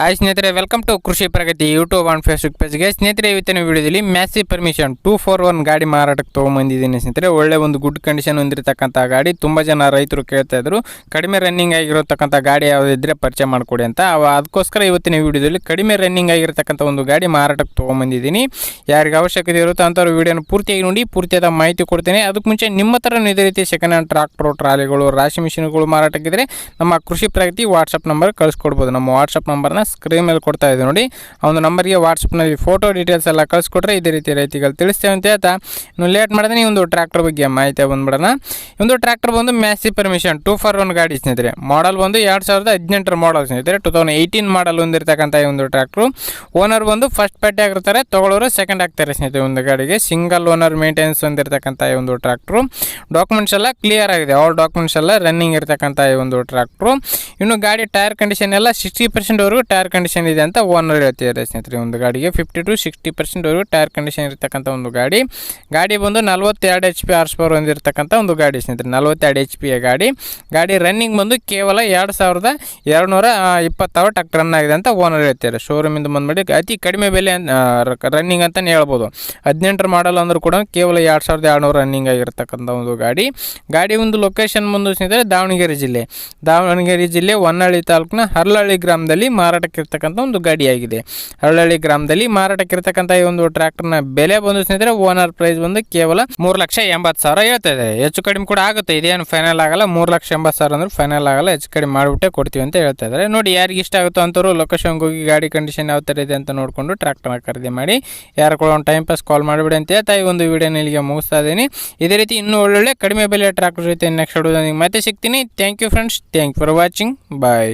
Hi ಸ್ನೇಹಿತರೆ welcome to Krishi Pragati YouTube and Facebook ಪೇಜ್ಗೆ ಸ್ನೇಹಿತರೆ, ಇವತ್ತಿನ ವಿಡಿಯೋದಲ್ಲಿ Massey Ferguson two four one ಗಾಡಿ ಮಾರಾಟಕ್ಕೆ ತೊಗೊಂಬಂದಿದ್ದೀನಿ ಸ್ನೇಹಿತರೆ. ಒಳ್ಳೆ ಒಂದು ಗುಡ್ ಕಂಡೀಷನ್ ಹೊಂದಿರತಕ್ಕಂಥ ಗಾಡಿ. ತುಂಬ ಜನ ರೈತರು ಕೇಳ್ತಾ ಇದ್ರು, ಕಡಿಮೆ ರನ್ನಿಂಗ್ ಆಗಿರತಕ್ಕಂಥ ಗಾಡಿ ಯಾವುದಿದ್ರೆ ಪರಿಚಯ ಮಾಡಿಕೊಡಿ ಅಂತ. ಅದಕ್ಕೋಸ್ಕರ ಇವತ್ತಿನ ವಿಡಿಯೋದಲ್ಲಿ ಕಡಿಮೆ ರನ್ನಿಂಗ್ ಆಗಿರತಕ್ಕಂಥ ಒಂದು ಗಾಡಿ ಮಾರಾಟಕ್ಕೆ ತೊಗೊಂಬಂದಿದ್ದೀನಿ. ಯಾರಿಗೆ ಅವಶ್ಯಕತೆ ಇರುತ್ತೋ ಅಂಥವ್ರು ವಿಡಿಯೋನ ಪೂರ್ತಿಯಾಗಿ ನೋಡಿ, ಪೂರ್ತಿಯಾದ ಮಾಹಿತಿ ಕೊಡ್ತೀನಿ. ಅದಕ್ಕೆ ಮುಂಚೆ ನಿಮ್ಮ ಥರ ಇದೇ ರೀತಿ ಸೆಕೆಂಡ್ ಹ್ಯಾಂಡ್ ಟ್ರಾಕ್ಟರ್ ಟ್ರಾಲಿಗಳು, ರಾಶಿ ಮಿಷಿನ್ಗಳು ಮಾರಾಟಕ್ಕಿದ್ರೆ ನಮ್ಮ ಕೃಷಿ ಪ್ರಗತಿ ವಾಟ್ಸಪ್ ನಂಬರ್ ಕಳಿಸ್ಕೊಡ್ಬೋದು. ನಮ್ಮ ವಾಟ್ಸಪ್ ನಂಬರ್ನ ಸ್ಕ್ರೀನ್ ಮೇಲೆ ಕೊಡ್ತಾ ಇದೆ ನೋಡಿ. ಆ ಒಂದು ನಂಬರ್ಗೆ ವಾಟ್ಸಪ್ನಲ್ಲಿ ಫೋಟೋ ಡೀಟೇಲ್ಸ್ ಎಲ್ಲ ಕಳಿಸ್ಕೊಟ್ರೆ ಇದೇ ರೀತಿ ರೈತಿಗಳು ತಿಳಿಸ್ತೇವೆ ಅಂತ ಹೇಳ್ತಾ. ಇನ್ನು ಲೇಟ್ ಮಾಡಿದ್ರೆ ಈ ಒಂದು ಟ್ರ್ಯಾಕ್ಟರ್ ಬಗ್ಗೆ ಮಾಹಿತಿ ಬಂದ್ಬಿಡೋಣ. ಒಂದು ಟ್ರ್ಯಾಕ್ಟರ್ ಬಂದು Massey Ferguson two four one ಗಾಡಿ ಸ್ನೇಹಿತರೆ. ಮಾಡಲ್ ಬಂದು ಎರಡು ಸಾವಿರದ ಹದಿನೆಂಟರ ಮಾಡಲ್ ಸ್ನೇಹಿತರೆ. ಟೂ ತೌಸಂಡ್ ಏಯ್ಟೀನ್ ಮಾಡಲ್ ಹೊಂದಿರತಕ್ಕಂಥ ಈ ಒಂದು ಟ್ರ್ಯಾಕ್ಟ್ರು ಓನರ್ ಬಂದು ಫಸ್ಟ್ ಪಾರ್ಟಿ ಆಗಿರ್ತಾರೆ, ತಗೊಳ್ಳೋರು ಸೆಕೆಂಡ್ ಆಗ್ತಾರೆ ಸ್ನೇಹಿತರೆ ಒಂದು ಗಾಡಿಗೆ. ಸಿಂಗಲ್ ಓನರ್ ಮೇಂಟೆನೆನ್ಸ್ ಹೊಂದಿರತಕ್ಕಂಥ ಈ ಒಂದು ಟ್ರ್ಯಾಕ್ಟ್ರು ಡಾಕ್ಯುಮೆಂಟ್ಸ್ ಎಲ್ಲ ಕ್ಲಿಯರ್ ಆಗಿದೆ. ಆಲ್ ಡಾಕ್ಯುಮೆಂಟ್ಸ್ ಎಲ್ಲ ರನ್ನಿಂಗ್ ಇರತಕ್ಕಂಥ ಈ ಒಂದು ಟ್ರ್ಯಾಕ್ಟ್ರು ಇನ್ನು ಗಾಡಿ ಟೈರ್ ಕಂಡೀಷನ್ ಎಲ್ಲ ಸಿಕ್ಸ್ಟಿ ಪರ್ಸೆಂಟ್ವರೆಗೂ ಟೈರ್ ಕಂಡೀಷನ್ ಇದೆ ಅಂತ ಓನರ್ ಹೇಳ್ತಿದ್ದಾರೆ ಸ್ನೇಹಿತರೆ. ಒಂದು ಗಾಡಿಗೆ ಫಿಫ್ಟಿ ಟು ಸಿಕ್ಸ್ಟಿ ಪರ್ಸೆಂಟ್ವರೆಗೂ ಟೈರ್ ಕಂಡೀಷನ್ ಇರತಕ್ಕಂಥ ಒಂದು ಗಾಡಿ. ಗಾಡಿ ಬಂದು ನಲ್ವತ್ತೆರಡು ಎಚ್ ಪಿ ಆರ್ಸ್ ಪವರ್ ಹೊಂದಿರತಕ್ಕಂಥ ಒಂದು ಗಾಡಿ ಸ್ನೇಹಿತರೆ. ನಲ್ವತ್ತೆರಡು ಎಚ್ ಪಿ ಗಾಡಿ. ಗಾಡಿ ರನ್ನಿಂಗ್ ಬಂದು ಕೇವಲ ಎರಡು ಸಾವಿರದ ಎರಡು ನೂರ ಇಪ್ಪತ್ತಾರು ಟಕ್ ರನ್ ಆಗಿದೆ ಅಂತ ಓನರ್ ಹೇಳ್ತಿದ್ದಾರೆ. ಶೋರೂಮಿಂದ ಬಂದ್ಬಿಟ್ಟು ಅತಿ ಕಡಿಮೆ ಬೆಲೆ ರನ್ನಿಂಗ್ ಅಂತಲೇ ಹೇಳ್ಬೋದು. ಹದಿನೆಂಟರ ಮಾಡಲ್ ಅಂದರೂ ಕೂಡ ಕೇವಲ ಎರಡು ಸಾವಿರದ ಏಳ್ನೂರು ರನ್ನಿಂಗ್ ಆಗಿರ್ತಕ್ಕಂಥ ಒಂದು ಗಾಡಿ. ಗಾಡಿ ಒಂದು ಲೊಕೇಶನ್ ಬಂದು ಸ್ನೇಹಿತರೆ ದಾವಣಗೆರೆ ಜಿಲ್ಲೆ. ದಾವಣಗೆರೆ ಜಿಲ್ಲೆ ಹೊನ್ನಳ್ಳಿ ತಾಲೂಕಿನ ಹರ್ಲಹಳ್ಳಿ ಗ್ರಾಮದಲ್ಲಿ ಮಾರಾಟಕ್ಕೆ ಇರ್ತಕ್ಕಂಥ ಒಂದು ಗಾಡಿಯಾಗಿದೆ ಹರಳಹಳ್ಳಿ ಗ್ರಾಮದಲ್ಲಿ ಮಾರಾಟಕ್ಕಿರ್ತಕ್ಕಂಥ ಈ ಒಂದು ಟ್ರ್ಯಾಕ್ಟರ್ನ ಬೆಲೆ ಬಂದು ಸ್ನೇಹಿತರೆ, ಓನರ್ ಪ್ರೈಸ್ ಬಂದು ಕೇವಲ ಮೂರು ಲಕ್ಷ ಎಂಬತ್ತು ಸಾವಿರ ಹೇಳ್ತಾ ಇದೆ ಹೆಚ್ಚು ಕಡಿಮೆ ಕೂಡ ಆಗುತ್ತೆ. ಇದೇನು ಫೈನಲ್ ಆಗಲ್ಲ. ಮೂರು ಲಕ್ಷ ಎಂಬತ್ತು ಸಾವಿರ ಅಂದ್ರೆ ಫೈನಲ್ ಆಗಲ್ಲ. ಹೆಚ್ಚು ಕಡಿಮೆ ಮಾಡಿಬಿಟ್ಟೆ ಕೊಡ್ತೀವಿ ಅಂತ ಹೇಳ್ತಾ ಇದ್ದಾರೆ. ನೋಡಿ, ಯಾರಿಗೆ ಇಷ್ಟ ಆಗುತ್ತೋ ಅಂತವರು ಲೊಕೇಶನ್ಗೆ ಹೋಗಿ ಗಾಡಿ ಕಂಡೀಷನ್ ಯಾವ ಥರ ಇದೆ ಅಂತ ನೋಡಿಕೊಂಡು ಟ್ರ್ಯಾಕ್ಟರ್ನ ಖರೀದಿ ಮಾಡಿ ಯಾರು ಕೂಡ ಒಂದು ಟೈಮ್ ಪಾಸ್ ಕಾಲ್ ಮಾಡಿಬಿಡಿ ಅಂತ ಹೇಳ್ತಾ ಈ ಒಂದು ವಿಡಿಯೋನ ಇಲ್ಲಿಗೆ ಮುಗಿಸ್ತಾ ಇದ್ದೀನಿ. ಇದೇ ರೀತಿ ಇನ್ನೂ ಒಳ್ಳೊಳ್ಳೆ ಕಡಿಮೆ ಬೆಲೆ ಟ್ರ್ಯಾಕ್ಟರ್ ಜೊತೆ ನೆಕ್ಸ್ಟ್ ವಿಡಿಯೋದಲ್ಲಿ ಮತ್ತೆ ಸಿಗ್ತೀನಿ. Thank you friends thank for watching bye